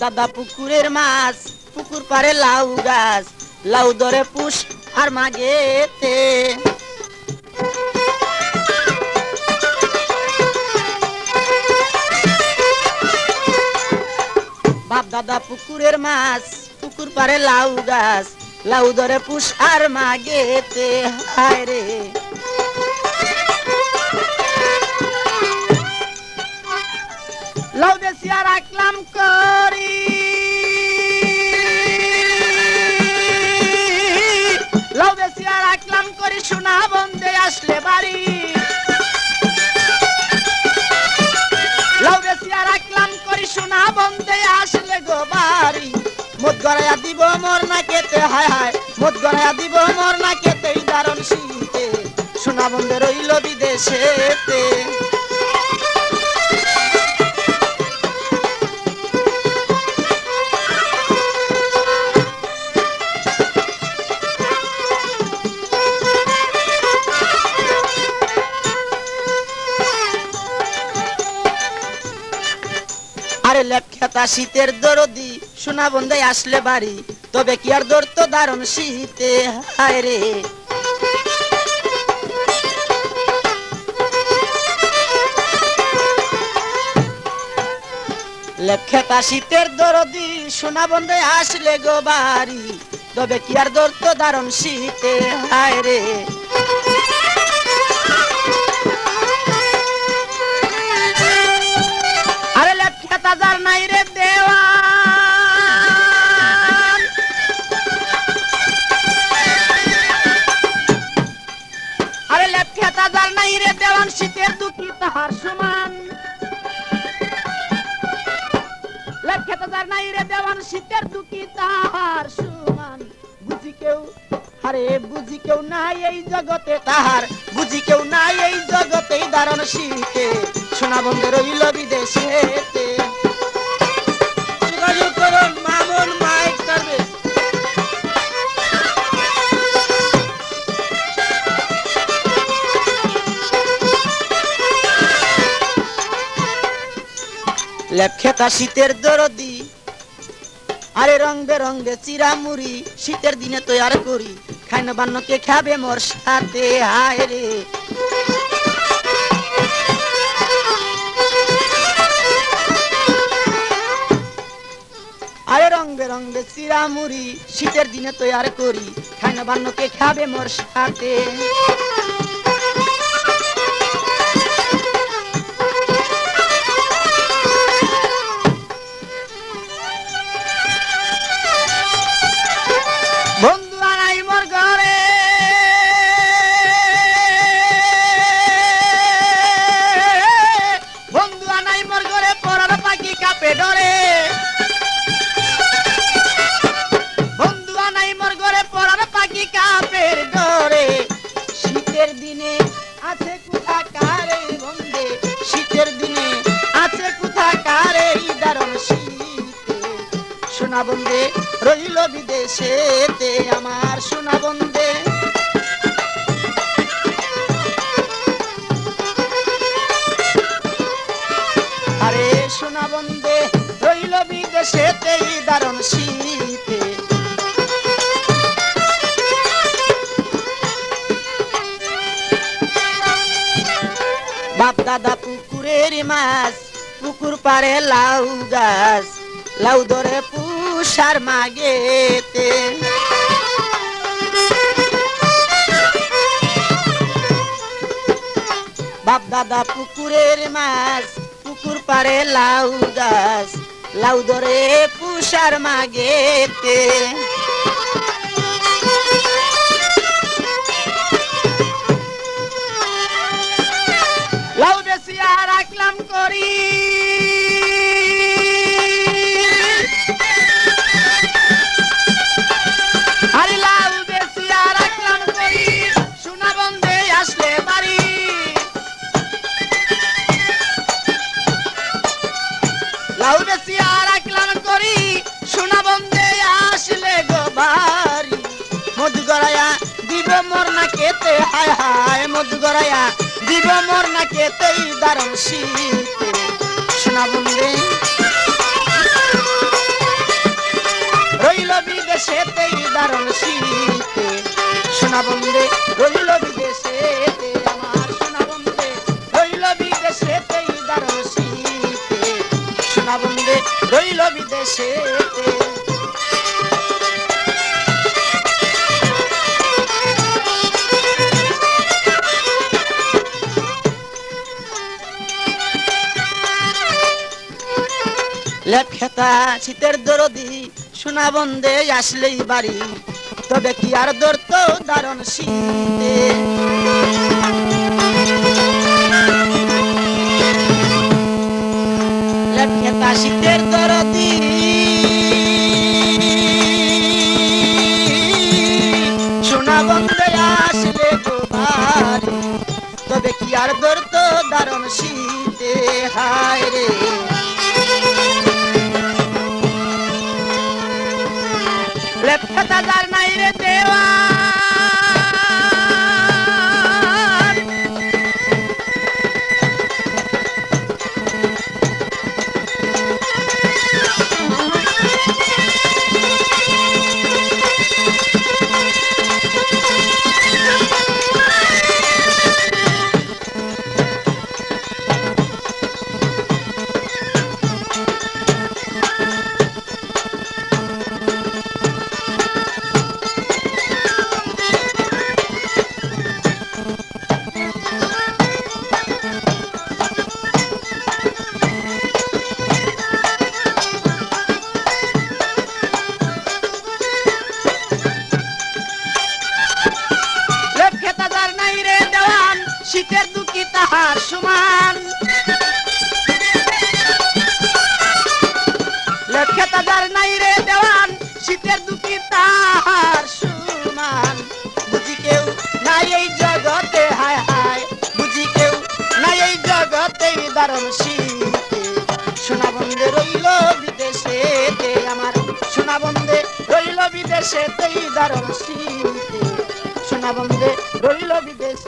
দাদা পুকুরের মাছ, পুকুর পারে লাউ গাছ, লাউ ধরে পুষ আর মাগেতে। বাপ দাদা পুকুরের মাছ, পুকুর পারে লাউ গাছ, লাউ ধরে পুষ আর মাগেতে। হায় রে। দিব মোর না কেতে হায় হায়। মদ গড়াইয়া দিব মোর না কেতে দারণ শীতে। সোনা বন্দে রইল বিদেশেতে। আরে লেখাতা শীতের দরদি সোনা বন্ধে আসলে বাড়ি, তবে কি আর দর তো দারুণ শীতে? হায় রে। লেখাতা শীতের দরদি, সোনা বন্ধে আসলে গো বাড়ি, তবে কি আর দর তো দারুণ শীতে? হায় রে। দুঃখী সমান। লেখা তার নাই রে দেওয়ান, শীতের দুঃখী তাহার সমান। বুঝি কেউ, আরে বুঝি কেউ নাই এই জগতে তাহার। বুঝি কেউ নাই এই জগতে দারণ শীতে। সোনা বন্ধে রইল বিদেশেতে লেখেতা শীতের দরদি। আরে রং বেরঙ্গে চিরা মুড়ি শীতের দিনে তৈয়ার করি। খাইন বান্নকে খাবে মোর সাথে, হায় রে। আরে রং বেরঙ্গে চিরা মুড়ি শীতের দিনে তৈয়ার করি। খাইন বান্নকে খাবে মোর সাথে। বন্দে রইল বিদেশেতে আমার সোনা বন্দে আরে সোনা বন্দে রইল বিদেশেতে দারণ শীতে। বাপ দাদা পুকুরের মাছ, পুকুর পারে লাউ গাছ, লাউ ধরে পুষার মাগেতে। বাপ দাদা পুকুরের মাছ, পুকুর পারে লাউ গাছ, লাউ ধরে পুষার মাগেতে। লাউ বেশ আর রাখলাম করি। লাউ বেশিয়া রাখলাম করি। সোনা বন্ধে আসলে গো বাড়ি। মধু গড়াইয়া দিব মোর না কেতে হায় হায়, মধু গড়াইয়া দিব মোর না কেতেই দারুণ শীতে। সোনা বন্ধে রইল বিদেশেতেই দারুণ শীতে। সোনা বন্ধে রইল বিদেশেতে রইল বিদেশেতে লেখেতা শীতের দরদি, সোনা বন্ধে আসলেই বাড়ি। তবে কি আর দর তো দারুণ শীতে? কি আর দর তো দারুণ শীতে হায় রে। লেপটা যার নাই রে দেওয়ার দুঃখী তাহার সমান। লেখেতা যার নাই রে দেওয়ান, শীতের দুঃখী তাহার সমান। বুঝি কেউ নাই এই জগতে, হায় হায়। বুঝি কেউ নাই এই জগতে, দারুণ শীতে। সোনা বন্ধে রইল বিদেশেতে, আমার সোনা বন্ধে রইল বিদেশেতেই দারুণ শীতে। সোনা বন্ধে রইল বিদেশ